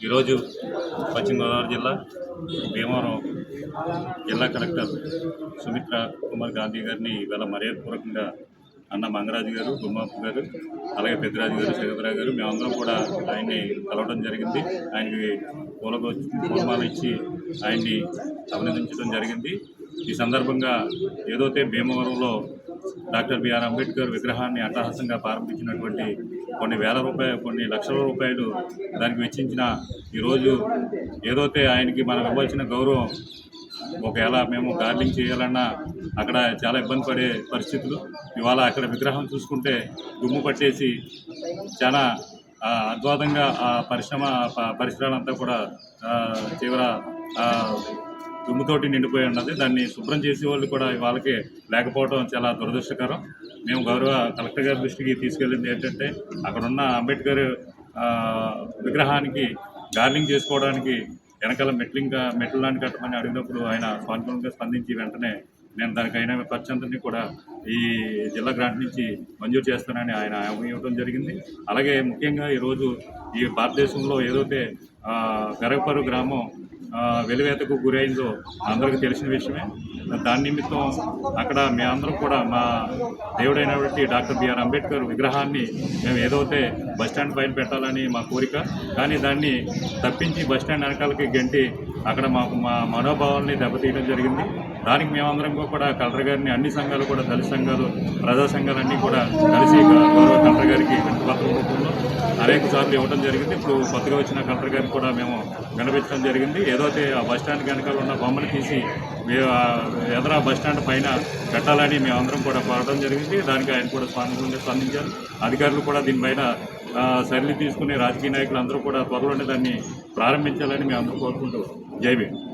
ఈరోజు పశ్చిమ గోదావరి జిల్లా భీమవరం జిల్లా కలెక్టర్ సుమిత్ర కుమార్ గాంధీ గారిని ఇవాళ మర్యాదపూర్వకంగా అన్న మంగరాజు గారు గుమ్మాపు గారు అలాగే పెద్దరాజు గారు శగతరావు గారు మేమందరం కూడా ఆయన్ని కలవడం జరిగింది. ఆయనకి పూలకు కుటుంబాలు ఇచ్చి ఆయన్ని అభినందించడం జరిగింది. ఈ సందర్భంగా ఏదైతే భీమవరంలో డాక్టర్ బిఆర్ అంబేద్కర్ విగ్రహాన్ని అట్టహాసంగా ప్రారంభించినటువంటి కొన్ని వేల రూపాయలు కొన్ని లక్షల రూపాయలు దానికి వెచ్చించిన ఈరోజు ఏదైతే ఆయనకి మనం ఇవ్వాల్సిన గౌరవం ఒకవేళ మేము గార్లింగ్ చేయాలన్నా అక్కడ చాలా ఇబ్బంది పడే పరిస్థితులు. ఇవాళ అక్కడ విగ్రహం చూసుకుంటే దుమ్ము పట్టేసి చాలా ఆ, ఆ పరిశ్రమ పరిసరాలంతా కూడా తీవ్ర దుమ్ముతోటి నిండిపోయి ఉన్నది. దాన్ని శుభ్రం చేసే వాళ్ళు కూడా వాళ్ళకి లేకపోవడం చాలా దురదృష్టకరం. మేము గౌరవ కలెక్టర్ గారి దృష్టికి తీసుకెళ్ళింది ఏంటంటే అక్కడ ఉన్న అంబేద్కర్ విగ్రహానికి గార్లింగ్ చేసుకోవడానికి వెనకాల మెట్లింగ్ మెట్లు లాంటి కట్టమని అడిగినప్పుడు ఆయన సానుకూలంగా స్పందించి వెంటనే నేను దానికైన అయిన ఖర్చంతని కూడా ఈ జిల్లా గ్రాంట్ నుంచి మంజూరు చేస్తానని ఆయన ఇవ్వడం జరిగింది. అలాగే ముఖ్యంగా ఈరోజు ఈ భారతదేశంలో ఏదైతే గరగపరు గ్రామం వెలివేతకు గురైందో అందరికీ తెలిసిన విషయమే. దాని నిమిత్తం అక్కడ మేమందరం కూడా మా దేవుడైనటువంటి డాక్టర్ బిఆర్ అంబేద్కర్ విగ్రహాన్ని మేము ఏదైతే బస్టాండ్ పైన పెట్టాలని మా కోరిక కానీ దాన్ని తప్పించి బస్టాండ్ వెనకాలకి గంటి అక్కడ మాకు మా మనోభావాల్ని దెబ్బతీయడం జరిగింది. దానికి మేమందరం కూడా కలెక్టర్ గారిని అన్ని సంఘాలు కూడా దళిత సంఘాలు ప్రజా సంఘాలన్నీ కూడా కలిసి గౌరవ కలెక్టర్ గారికి పత్రం రూపంలో అనేక సార్లు ఇవ్వడం జరిగింది. ఇప్పుడు కొత్తగా వచ్చిన కలెక్టర్ గారికి కూడా మేము వినపించడం జరిగింది. ఏదైతే ఆ బస్ స్టాండ్ వెనకాల ఉన్న బొమ్మను తీసి మే- ఆ ఎదర బస్ స్టాండ్ పైన పెట్టాలని మేమందరం కూడా కోరడం జరిగింది. దానికి ఆయన కూడా స్పందనగా స్పందించారు. అధికారులు కూడా దీనిపైన ఆ, తీసుకునే రాజకీయ నాయకులు అందరూ కూడా త్వరలోనే దాన్ని ప్రారంభించాలని మేము అందరూ కోరుకుంటూ જય ભીમ